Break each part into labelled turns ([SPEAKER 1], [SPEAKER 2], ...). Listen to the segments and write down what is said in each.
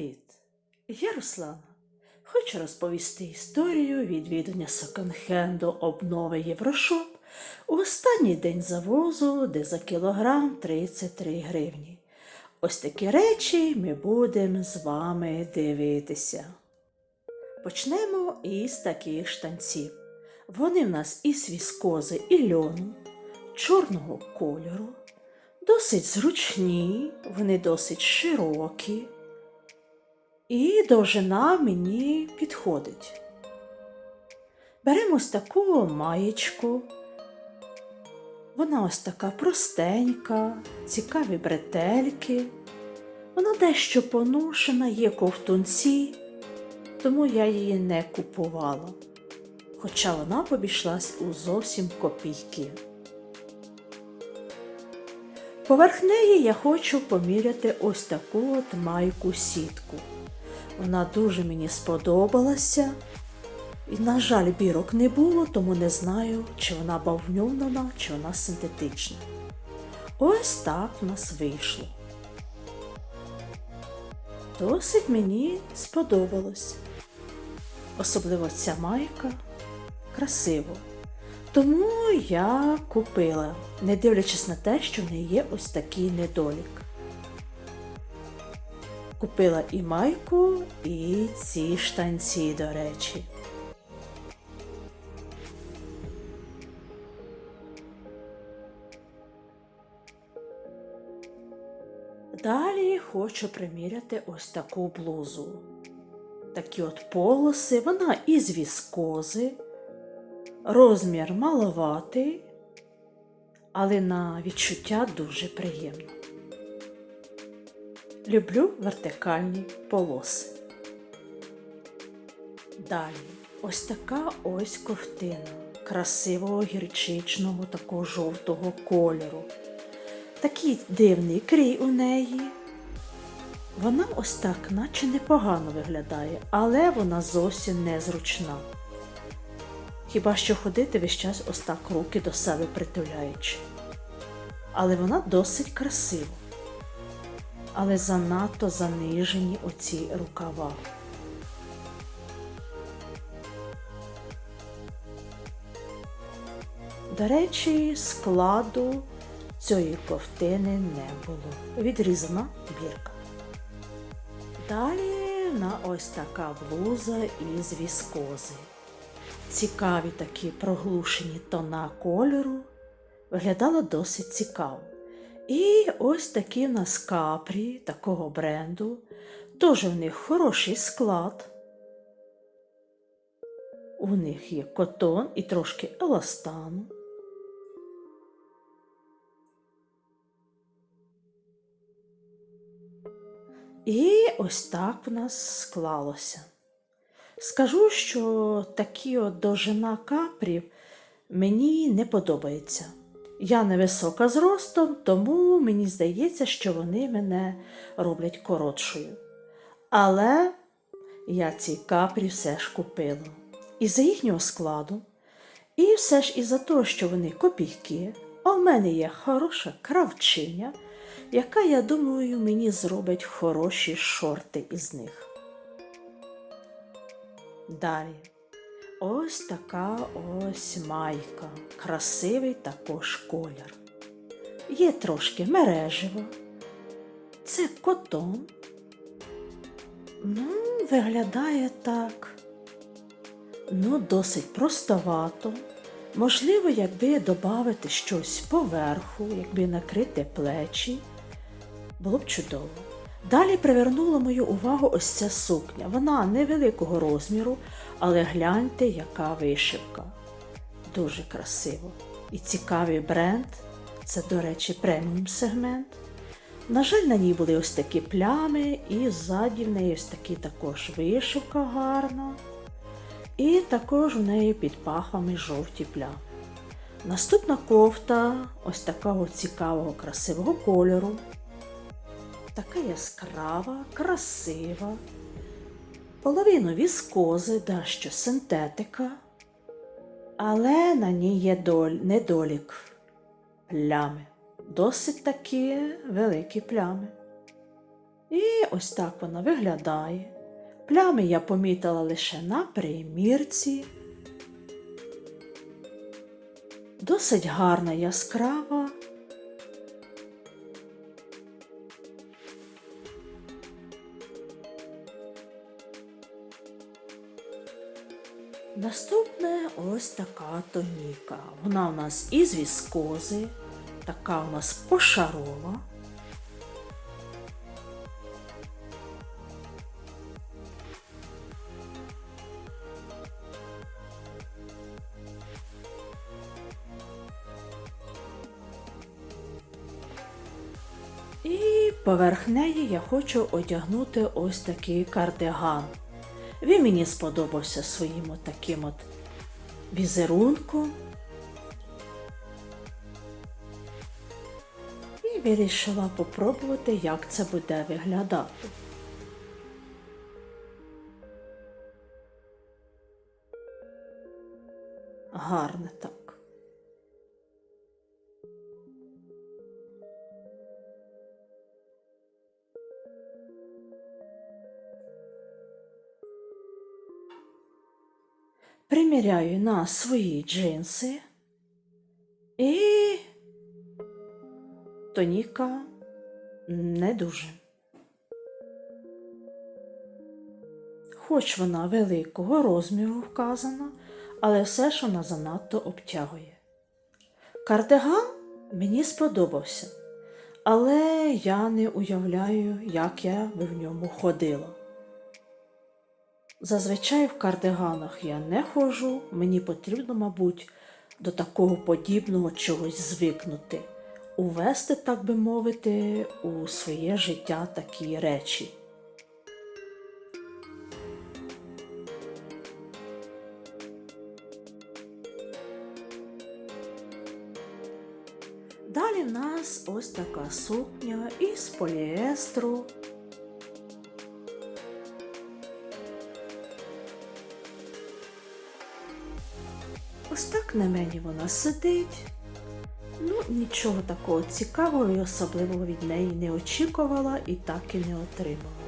[SPEAKER 1] Привіт! Я Руслана. Хочу розповісти історію відвідання секонд-хенду обнови Єврошоп у останній день завозу, де за кілограм 33 гривні. Ось такі речі ми будемо з вами дивитися. Почнемо із таких штанців. Вони в нас із віскози і льону, чорного кольору, досить зручні, вони досить широкі. І довжина мені підходить. Беремо ось таку маєчку. Вона ось така простенька, цікаві бретельки. Вона дещо поношена, є ковтунці, тому я її не купувала. Хоча вона обійшлась у зовсім копійки. Поверх неї я хочу поміряти ось таку от майку сітку. Вона дуже мені сподобалася. І, на жаль, бірок не було, тому не знаю, чи вона бавовняна, чи вона синтетична. Ось так в нас вийшло. Досить мені сподобалось. Особливо ця майка красиво. Тому я купила, не дивлячись на те, що в неї є ось такий недолік. Купила і майку, і ці штанці, до речі. Далі хочу приміряти ось таку блузу. Такі от полоси, вона із віскози, розмір маловатий, але на відчуття дуже приємно. Люблю вертикальні полоси. Далі ось така ось ковтина красивого гірчичного такого жовтого кольору. Такий дивний крій у неї. Вона ось так, наче непогано виглядає, але вона зовсім незручна. Хіба що ходити весь час ось так руки до себе притуляючи. Але вона досить красива але занадто занижені оці рукава. До речі, складу цієї ковтини не було. Відрізана бірка. Далі на ось така блуза із віскози. Цікаві такі проглушені тона кольору. Виглядала досить цікаво. І ось такі в нас капрі такого бренду. Теж в них хороший склад. У них є котон і трошки еластану. І ось так в нас склалося. Скажу, що такі от довжина капрів мені не подобається. Я невисока зростом, тому мені здається, що вони мене роблять коротшою. Але я ці капрі все ж купила. І за їхнього складу, і все ж і за те, що вони копійки, а в мене є хороша кравчиня, яка, я думаю, мені зробить хороші шорти із них. Далі. Ось така ось майка, красивий також колір. Є трошки мережево. Це котон. Ну, виглядає так. Ну, досить простовато. Можливо, якби додати щось поверху, якби накрити плечі, було б чудово. Далі привернула мою увагу ось ця сукня. Вона невеликого розміру, але гляньте, яка вишивка. Дуже красиво. І цікавий бренд. Це, до речі, преміум сегмент. На жаль, на ній були ось такі плями, і ззаді в неї ось такі також вишивка гарна. І також в неї під пахвами жовті плями. Наступна кофта ось такого цікавого красивого кольору така яскрава, красива, половину віскози, дещо синтетика, але на ній є доль, недолік плями, досить такі великі плями. І ось так вона виглядає. Плями я помітила лише на примірці. Досить гарна яскрава. Наступне ось така тоніка. Вона у нас із віскози, така у нас пошарова. І поверх неї я хочу одягнути ось такий кардиган. Він мені сподобався своїм от таким от візерунком. І вирішила попробувати, як це буде виглядати. Гарне так. Приміряю на свої джинси і тоніка не дуже. Хоч вона великого розміру вказана, але все ж вона занадто обтягує. Кардиган мені сподобався, але я не уявляю, як я би в ньому ходила. Зазвичай в кардиганах я не ходжу, мені потрібно, мабуть, до такого подібного чогось звикнути, увести, так би мовити, у своє життя такі речі. Далі в нас ось така сукня із поліестру. На мені вона сидить. Ну, нічого такого цікавого і особливого від неї не очікувала і так і не отримала.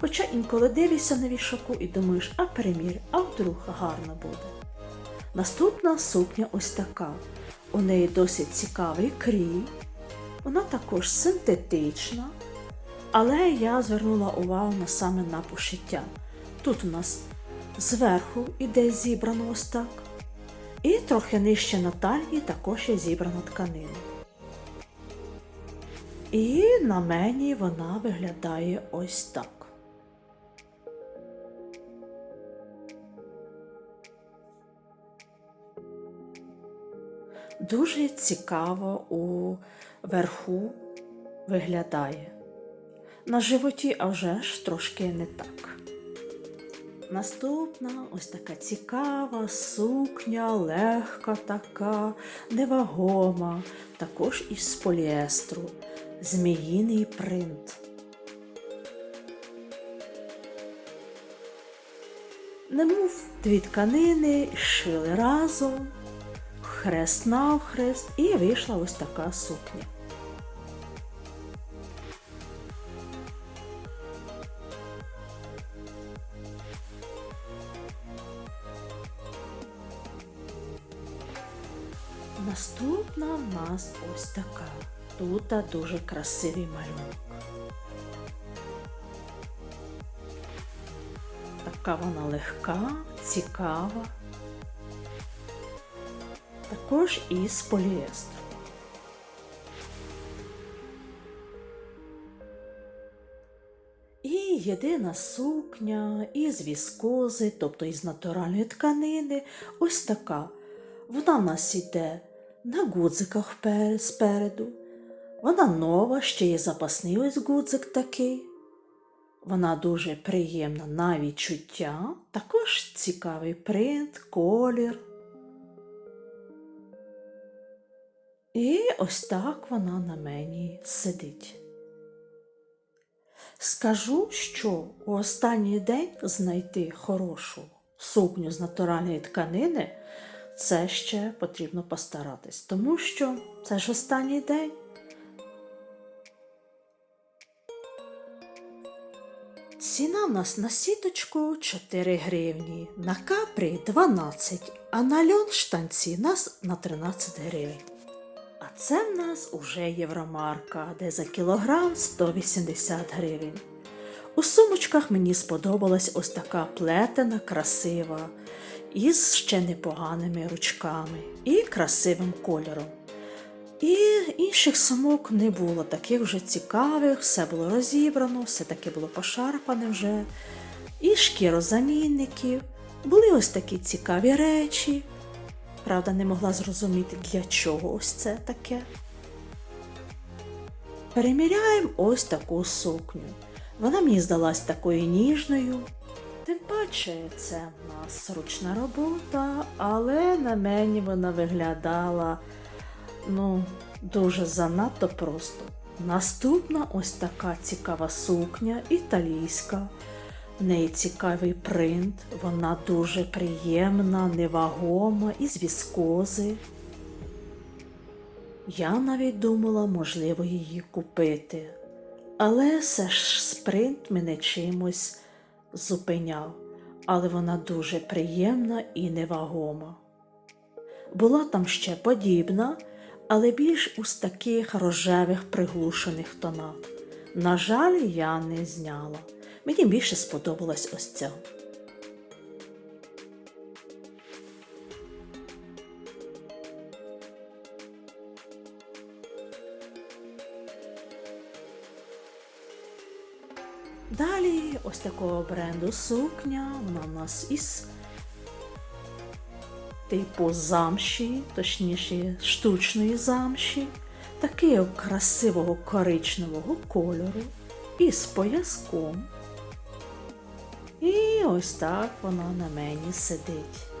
[SPEAKER 1] Хоча інколи дивишся на вішаку і думаєш, а примір, а вдруг гарно буде. Наступна сукня ось така. У неї досить цікавий крій, вона також синтетична, але я звернула увагу на саме на пошиття. Тут у нас зверху іде зібрано ось так. І трохи нижче на талії також є зібрана тканина. І на мені вона виглядає ось так. Дуже цікаво у верху виглядає. На животі, а вже ж трошки не так. Наступна ось така цікава сукня, легка така, невагома, також із поліестру, зміїний принт. Немов дві тканини шили разом, хрест навхрест, і вийшла ось така сукня. Наступна в нас ось така. Тут дуже красивий малюнок. Така вона легка, цікава. Також із поліестру. І єдина сукня із віскози, тобто із натуральної тканини, ось така. Вона в нас йде на гудзиках спереду. Вона нова, ще є запасний ось гудзик такий. Вона дуже приємна на відчуття, також цікавий принт, колір. І ось так вона на мені сидить. Скажу, що у останній день знайти хорошу сукню з натуральної тканини це ще потрібно постаратись, тому що це ж останній день. Ціна в нас на сіточку 4 гривні, на капрі 12, а на льон штанці нас на 13 гривень. А це в нас уже євромарка, де за кілограм 180 гривень. У сумочках мені сподобалась ось така плетена, красива, із ще непоганими ручками і красивим кольором. І інших сумок не було, таких вже цікавих, все було розібрано, все таки було пошарпане вже. І шкірозамінників, були ось такі цікаві речі. Правда, не могла зрозуміти, для чого ось це таке. Переміряємо ось таку сукню. Вона мені здалась такою ніжною. Тим паче, це в нас ручна робота, але на мені вона виглядала ну, дуже занадто просто. Наступна ось така цікава сукня, італійська. В неї цікавий принт, вона дуже приємна, невагома, із віскози. Я навіть думала, можливо, її купити. Але все ж спринт мене чимось зупиняв, але вона дуже приємна і невагома. Була там ще подібна, але більш у таких рожевих приглушених тонах. На жаль, я не зняла. Мені більше сподобалась ось ця. Далі ось такого бренду сукня, вона у нас із типу замші, точніше штучної замші, такого красивого коричневого кольору із пояском. І ось так вона на мені сидить.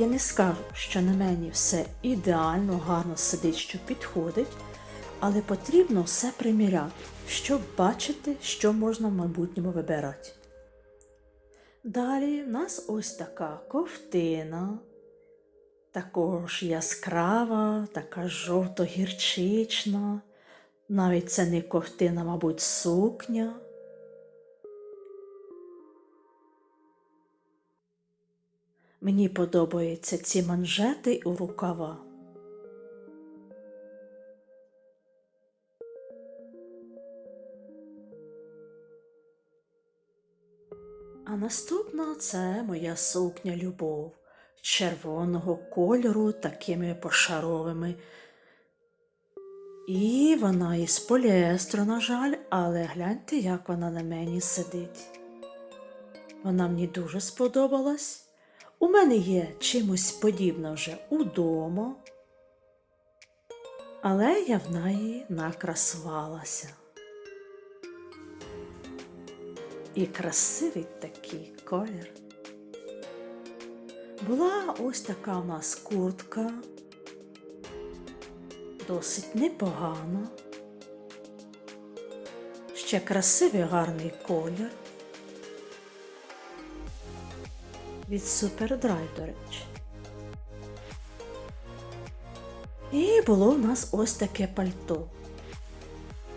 [SPEAKER 1] Я не скажу, що на мені все ідеально, гарно сидить, що підходить, але потрібно все приміряти, щоб бачити, що можна в майбутньому вибирати. Далі в нас ось така ковтина, також яскрава, така жовто-гірчична. Навіть це не ковтина, мабуть, сукня. Мені подобаються ці манжети у рукава. А наступна це моя сукня любов червоного кольору, такими пошаровими. І вона із поліестру, на жаль, але гляньте, як вона на мені сидить. Вона мені дуже сподобалась. У мене є чимось подібне вже удома, але я в неї накрасувалася. І красивий такий колір. Була ось така у нас куртка, досить непогана, ще красивий гарний колір. Від Superdry, до речі. І було в нас ось таке пальто.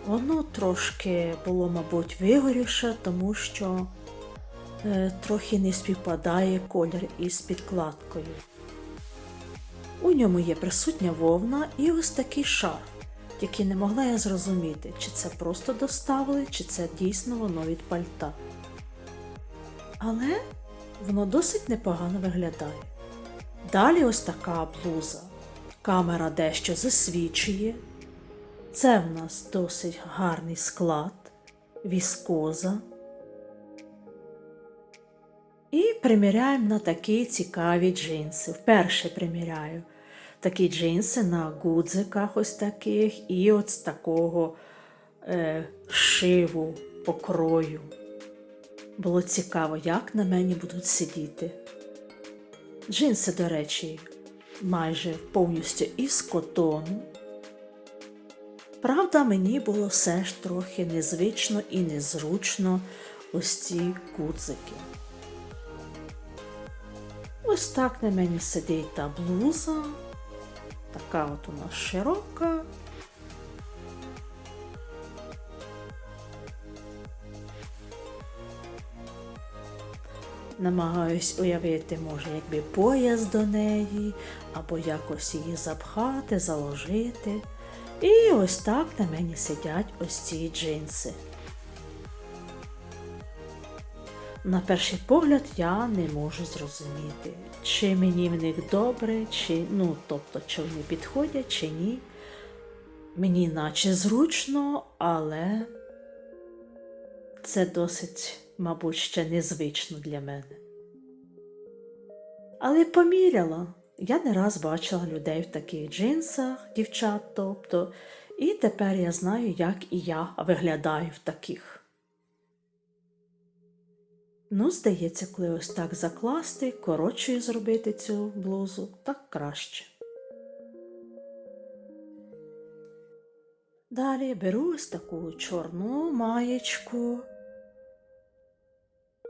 [SPEAKER 1] Воно трошки було, мабуть, вигорівше, тому що е, трохи не співпадає колір із підкладкою. У ньому є присутня вовна і ось такий шар, який не могла я зрозуміти, чи це просто доставили, чи це дійсно воно від пальта. Але воно досить непогано виглядає. Далі ось така блуза. Камера дещо засвічує. Це в нас досить гарний склад, віскоза. І приміряємо на такі цікаві джинси. Вперше приміряю такі джинси на гудзиках ось таких і от з такого е, шиву покрою. Було цікаво, як на мені будуть сидіти. Джинси, до речі, майже повністю із котону. Правда, мені було все ж трохи незвично і незручно ось ці куцики. Ось так на мені сидить та блуза. Така от у нас широка. Намагаюсь уявити, може, якби пояс до неї, або якось її запхати, заложити. І ось так на мені сидять ось ці джинси. На перший погляд я не можу зрозуміти, чи мені в них добре, чи ну, тобто, чи вони підходять, чи ні. Мені наче зручно, але це досить, мабуть, ще незвично для мене. Але поміряла. Я не раз бачила людей в таких джинсах, дівчат, тобто, і тепер я знаю, як і я виглядаю в таких. Ну, здається, коли ось так закласти, коротшою зробити цю блузу, так краще. Далі беру ось таку чорну маєчку.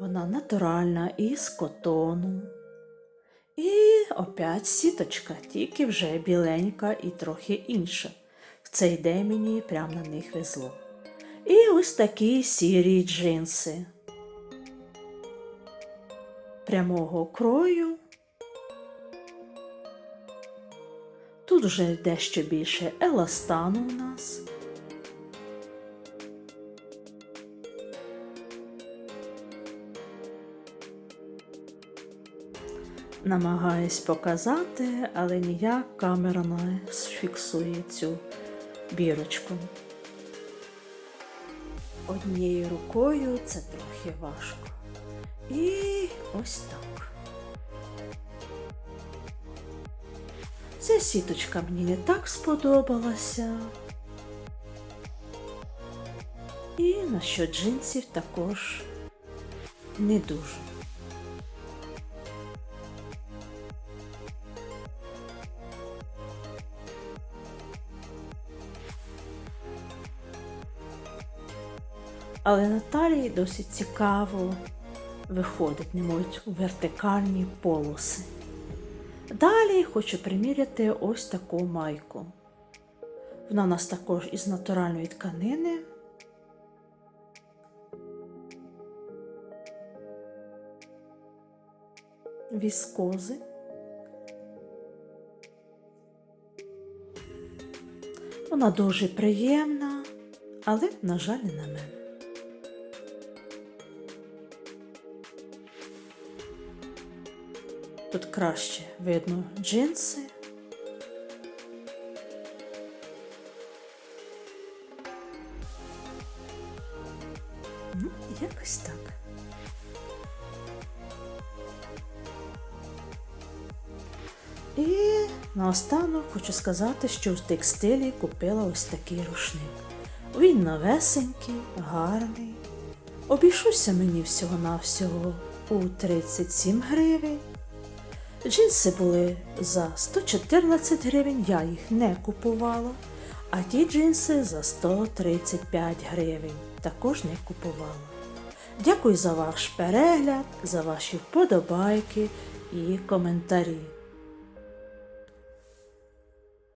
[SPEAKER 1] Вона натуральна із котону. І опять сіточка, тільки вже біленька і трохи інша. В цей день мені прямо на них везло. І ось такі сірі джинси прямого крою. Тут вже дещо більше еластану у нас. Намагаюсь показати, але ніяк камера не фіксує цю бірочку. Однією рукою це трохи важко. І ось так. Ця сіточка мені не так сподобалася. І насчет джинсів також не дуже. Але Наталії досить цікаво виходить, немовуть у вертикальні полоси. Далі хочу приміряти ось таку майку. Вона у нас також із натуральної тканини. Віскози. Вона дуже приємна, але, на жаль, не на мене. Тут краще видно джинси. Ну, якось так. І наостанок хочу сказати, що в текстилі купила ось такий рушник. Він новесенький, гарний. Обійшовся мені всього-навсього у 37 гривень. Джинси були за 114 гривень, я їх не купувала, а ті джинси за 135 гривень також не купувала. Дякую за ваш перегляд, за ваші вподобайки і коментарі.